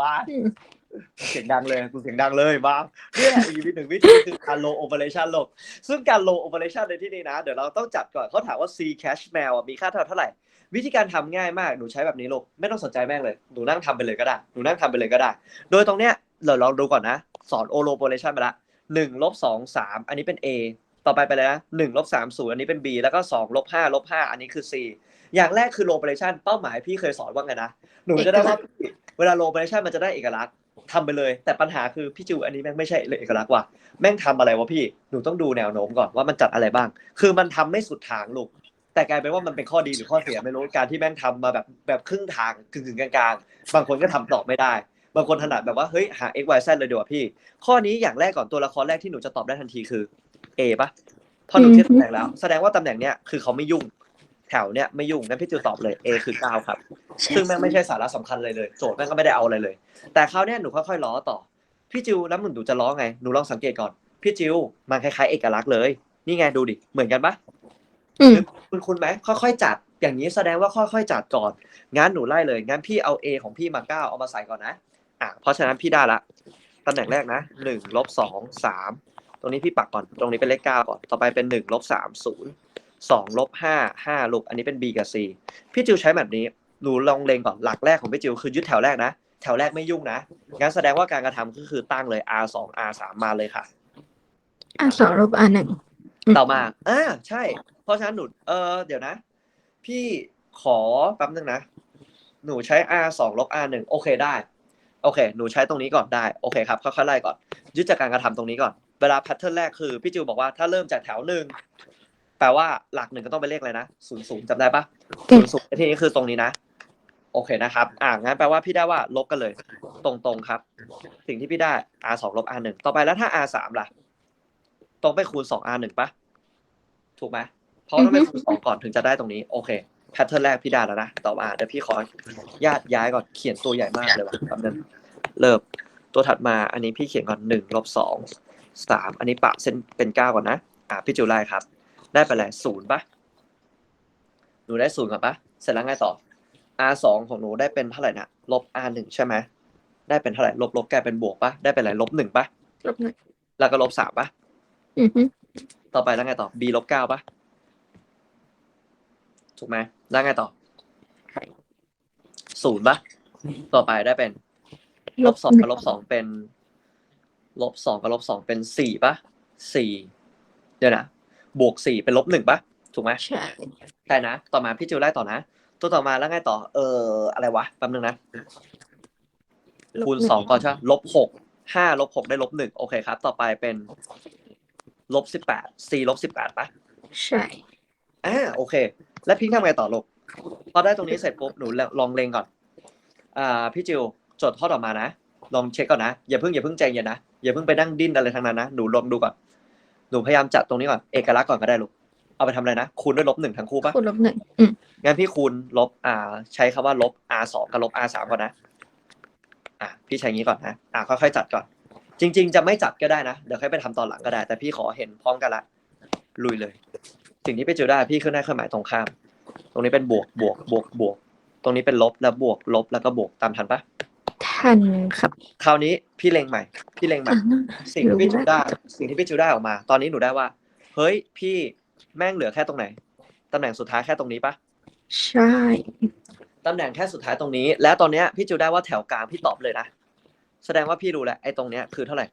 บ้าเสียงดังเลยกูเสียงดังเลยบ้าเนี่ยอีกวิธีหนึ่งวิธีคือการ low operation ลงซึ่งการ low operation ในที่นี้นะ เดี๋ยวเราต้องจัดก่อนเขาถามว่า C cash mail มีค่าเท่าเท่าไหร่ วิธีการทำง่ายมากหนูใช้แบบนี้ลูกไม่ต้องสนใจแม่งเลยหนูนั่งทำไปเลยก็ได้หนูนั่งทำไปเลยก็ได้ โดยตรงเนี้ยเราลองดูก่อนนะ สอน o low operation ไปละหนึ่งลบสองสามอันนี้เป็น A ต่อไปไปเลยนะหนึ่งลบสามศูนย์อันนี้เป็น B แล้วก็สองลบห้าลบห้าอันนี้คือ C อย่างแรกคือ low operation เป้าหมายพี่เคยสอนว่าไงนะหนูจะได้ว่า เวลา low operation มันจะได้เอกลักษณ์ทำไปเลย แต่ปัญหาคือพี่จูอันนี้แม่งไม่ใช่เอกลักษณ์ว่ะแม่งทำอะไรวะพี่หนูต้องดูแนวโน้มก่อนว่ามันจัดอะไรบ้าง คือมันทำไม่สุดทางลูกแต่กลายเป็นว่ามันเป็นข้อดีหรือข้อเสียไม่รู้การที่แม่งทำมาแบบแบบครึ่งทางกึ่งกลางๆ บางคนก็ทำต่อไม่ได้ บางคนถนัดแบบว่าเฮ้ยหา x y z เลยดีกว่าพี่ ข้อนี้อย่างแรกก่อนตัวละครแรกที่หนูจะตอบได้ทันทีคือ A ปะพอหนูคิดตำแหน่งแล้ว แสดงว่าตำแหน่งเนี้ยคือเขาไม่ยุ่ง แถวเนี้ยไม่ยุ่งงั้นพี่จิวตอบเลย A คือเก้าครับ ซึ่งแม่งไม่ใช่สาระสำคัญเลยเลย โจทย์แม่งก็ไม่ได้เอาอะไรเลย แต่คราวเนี้ยหนูค่อยๆล้อต่อ พี่จิวแล้วหนูจะล้อไง หนูลองสังเกตก่อน พี่จิวมันคล้ายๆเอกลักษณ์เลย นี่ไงดูดิ เหมือนกันปะอืมคุณคุณไหมค่อยๆจัด อย่างนี้แสดงว่าค่อยๆจัดก่อน งั้นหนูไล่เลย งั้นพี่เอา A ของพี่มาเก้าเอามาใส่ก่อนนะ อะ เพราะฉะนั้นพี่ได้ละตำแหน่งแรกนะหนึ่งลบสองสามตรงนี้พี่ปักก่อน ตรงนี้เป็นเลขเก้าก่อน ต่อไปเป็นหนึ่งลบสา มศูนย์สองลบห้าห้าลูกอันนี้เป็น B กับ C พี่จิวใช้แบบนี้หนูลองเลงก่อนหลักแรกของพี่จิวคือยึดแถวแรกนะ แถวแรกไม่ยุ่งนะงั้นแสดงว่าการกระทำก็คือตั้งเลย R สอง R สามมาเลยค่ะอะสองลบอะหนึ่งอืมต่อมาอ่าใช่ เพราะฉะนั้นหนูเออเดี๋ยวนะ พี่ขอแป๊บนึงนะ หนูใช้ R สองลบ R หนึ่งโอเคได้ โอเค หนูใช้ตรงนี้ก่อนได้ โอเคครับค่อยๆไล่ก่อน ยึดจากการกระทำตรงนี้ก่อนเวลาแพทเทิร์นแรกคือพี่จิวบอกว่าถ้าเริ่มจากแถวหนึ่ง แปลว่าหลักหนึ่งก็ต้องเป็นเลขอะไรนะศูนย์ศูนย์จำได้ปะศูนย์ศูนย์ทีนี้คือตรงนี้นะ โอเคนะครับ อ่างั้นแปลว่าพี่ได้ว่าลบกันเลย ตรงๆครับ สิ่งที่พี่ได้ R สองลบ R หนึ่งต่อไปแล้วถ้า R สามล่ะ ตรงไปคูณสอง R หนึ่งปะถูกไหมเพราะต้องไปคูณสองก่อนถึงจะได้ตรงนี้ โอเคแพทเทิร์นแรกพี่ได้แล้วนะต่อมาเดี๋ยวพี่ขอญาตย้ายก่อนเขียนตัวใหญ่มากเลยว่ะแป๊บนึงเริ่มตัวถัดมาอันนี้พี่เขียนก่อนหนึ่งลบสองสามอันนี้ปะเส้นเป็นเก้าก่อนนะอ่าพี่จูไล่ครับ ได้ไปแล้วศูนย์ปะหนูได้ศูนย์ก่อนปะเสร็จแล้วไงต่อ R สองของหนูได้เป็นเท่าไหร่นะลบ R หนึ่งใช่ไหมได้เป็นเท่าไหร่ลบลบกลายเป็นบวกปะได้เป็นอะไรลบหนึ่งปะลบหนึ่งแล้วก็ลบสามปะอือฮึต่อไปแล้วไงต่อ b ลบเก้าปะถูกไหมแล้วไงต่อศูนย์ปะต่อไปได้เป็น ลบสองกับลบสองเป็น ลบสองกับลบสองเป็นสี่ปะสี่เดี๋ยวนะ บวกสี่เป็นลบหนึ่งปะถูกไหมใช่ใช่นะ ต่อมาพี่จิวไล่ต่อนะ ตัวต่อมาแล้วไงต่อ เออ อะไรวะแป๊บนึงนะ คูณสองก่อนใช่ไหมลบหกห้าลบหกได้ลบหนึ่งโอเคครับ ต่อไปเป็นลบสิบแปด c ลบสิบแปดปะใช่อ่าโอเค แล้วพิงค์ทำไงต่อลูกพอได้ตรงนี้เสร็จปุ๊บหนูลองเลงก่อน อ่า พี่จิวจดข้อต่อมานะลองเช็คก่อนนะอย่าเพิ่งอย่าเพิ่งใจเย็นนะอย่าเพิ่งไปนั่งดิ้นอะไรทั้งนั้นนะหนูลองดูก่อน หนูพยายามจัดตรงนี้ก่อนเอกลักษณ์ก่อนก็ได้ลูกเอาไปทำอะไรนะคูณด้วยลบหนึ่งทั้งคู่ปะคูณลบหนึ่งอืมงั้นพี่คูณลบ r ใช้คำว่าลบ r สองกับลบ r สามก่อนนะอะพี่ใช้งี้ก่อนนะอะค่อยๆจัดก่อน จริง ๆ จะไม่จัดก็ได้นะเดี๋ยวค่อยไปทำตอนหลังก็ได้ แต่พี่ขอเห็นพร้อมกันละลุยเลย สิ่งที่ไปเจอได้พี่ขึ้นได้เครื่องหมายตรงข้าม ตรงนี้เป็นบวกบวกบวกบวก ตรงนี้เป็นลบแล้วบวกลบแล้วก็บวกตามทันปะ ทันครับ คราวนี้พี่เล็งใหม่ พี่เล็งใหม่อะนั่นสิ่งที่พี่จูได้สิ่งที่พี่จูได้ออกมา ตอนนี้หนูได้ว่า เฮ้ยพี่แม่งเหลือแค่ตรงไหนตำแหน่งสุดท้ายแค่ตรงนี้ปะใช่ตำแหน่งแค่สุดท้ายตรงนี้ แล้วตอนเนี้ยพี่จูได้ว่าแถวกลางพี่ตอบเลยนะแสดงว่าพี่รู้แล้วไอ้ตรงเนี้ยคือเท่าไหร่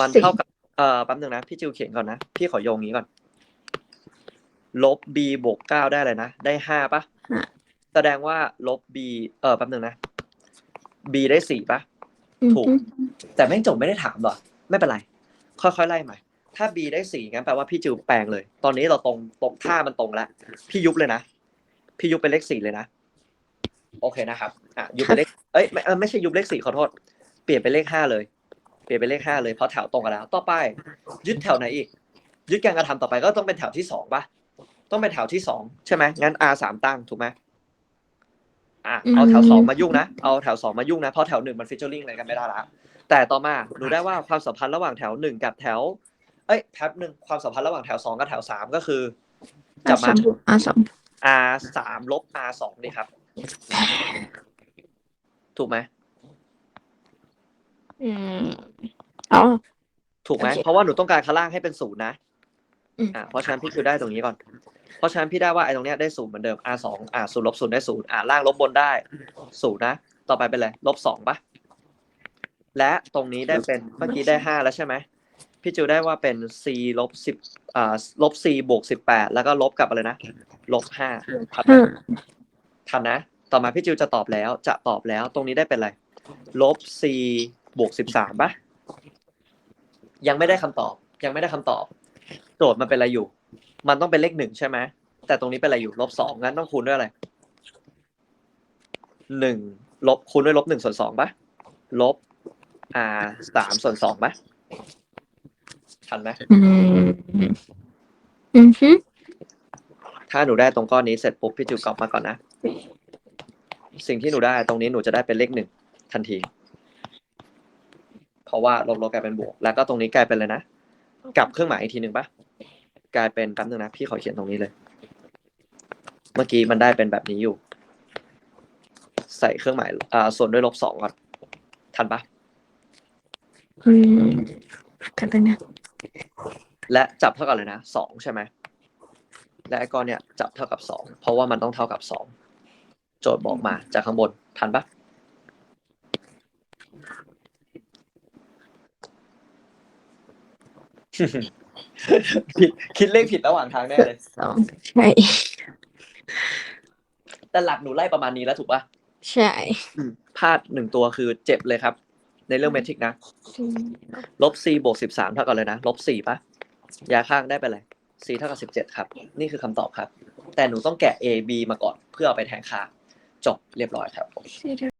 มันเท่ากับเอ่อแป๊บนึงนะพี่จิวเขียนก่อนนะพี่ขอโยงงี้ก่อน ลบ b บวกเก้าได้เลยนะได้ห้าปะห้าแสดงว่าลบ b เออแป๊บนึงนะ b ได้สี่ปะอือถูกฮึแต่แม่งจบไม่ได้ถามหรอ ไม่เป็นไร ค่อยๆไล่ใหม่ถ้า b ได้สี่งั้นแปลว่าพี่จิวแปลงเลย ตอนนี้เราตรงตรงท่ามันตรงแล้วพี่ยุบเลยนะพี่ยุบเป็นเลขสี่เลยนะโอเคนะครับอะยุบเป็นเลขเอ้ยไม่เออไม่ใช่ยุบเลขสี่ขอโทษ เปลี่ยนเป็นเลขห้าเลย เปลี่ยนเป็นเลขห้าเลยเพราะแถวตรงกันแล้ว ต่อไป ยึดแถวไหนอีก ยึดการกระทำต่อไปก็ต้องเป็นแถวที่สองปะต้องเป็นแถวที่สองใช่ไหมงั้น R สามตั้งถูกไหม อะเอาแถวสองมายุ่งนะเอาแถวสองมายุ่งนะเพราะแถวหนึ่งมันฟิชเชอร์ลิงอะไรกันไม่ได้ละแต่ต่อมาดูได้ว่าความสัมพันธ์ระหว่างแถวหนึ่งกับแถว เอ้ยแป๊บหนึ่งความสัมพันธ์ระหว่างแถวสองกับแถวสามก็คืออะจับสมาองบวกอะสอง R สามลบ R สองนี่ครับ ถูกไหมอืมอ๋อ ถูกไหมโอเคเพราะว่าหนูต้องการข้างล่างให้เป็นศูนย์นะอืมอ่า เพราะฉะนั้นพี่คือได้ตรงนี้ก่อน เพราะฉะนั้นพี่ได้ว่าไอ้ตรงเนี้ยได้ศูนย์เหมือนเดิม r สองอ่าศูนย์ลบศูนย์ได้ศูนย์อ่าล่างลบบนได้ศูนย์นะ ต่อไปเป็นอะไรลบสองปะและตรงนี้ได้เป็นเมื่อกี้ได้ห้าแล้วใช่ไหมพี่จิวได้ว่าเป็น c ลบสิบอ่าลบ c บวกสิบแปดแล้วก็ลบกับอะไรนะลบห้าทันไหมห้าทันนะ ต่อมาพี่จิวจะตอบแล้วจะตอบแล้ว ตรงนี้ได้เป็นอะไรลบ c บวกสิบสามปะยังไม่ได้คำตอบ ยังไม่ได้คำตอบ โจทย์มันเป็นอะไรอยู่ มันต้องเป็นเลขหนึ่งใช่ไหมแต่ตรงนี้เป็นอะไรอยู่ลบสองงั้นต้องคูณด้วยอะไรหนึ่งลบคูณด้วยลบหนึ่งส่วนสองปะลบ r สามส่วนสองปะทันไหมอืมอืมฮึถ้าหนูได้ตรงก้อนนี้เสร็จปุ๊บพี่จิวกลับมาก่อนนะ สิ่งที่หนูได้ตรงนี้หนูจะได้เป็นเลขหนึ่งทันที เพราะว่าลบลบกลายเป็นบวก แล้วก็ตรงนี้กลายเป็นเลยนะ กลับเครื่องหมายอีกทีหนึ่งปะ กลายเป็นแป๊บนึงนะพี่ขอเขียนตรงนี้เลย เมื่อกี้มันได้เป็นแบบนี้อยู่ ใส่เครื่องหมายอ่าส่วนด้วยลบสองก่อนทันปะอืมกันเลยนะและจับเท่ากับเลยนะสองใช่ไหมและไอ้ก้อนเนี่ยจับเท่ากับสองเพราะว่ามันต้องเท่ากับสองโจทย์บอกมาจากข้างบนทันปะ ผิดคิดเลขผิดระหว่างทางแน่เลย สองใช่ แต่หลักหนูไล่ประมาณนี้แล้วถูกปะใช่พลาดหนึ่งตัวคือเจ็บเลยครับ ในเรื่องเมทริกนะ ลบ c บวกสิบสามเท่ากับเลยนะ ลบสี่ปะยาข้างได้ไปเลย c เท่ากับสิบเจ็ดครับ นี่คือคำตอบครับ แต่หนูต้องแกะ a b มาก่อนเพื่อเอาไปแทนค่า จบเรียบร้อยครับ สี่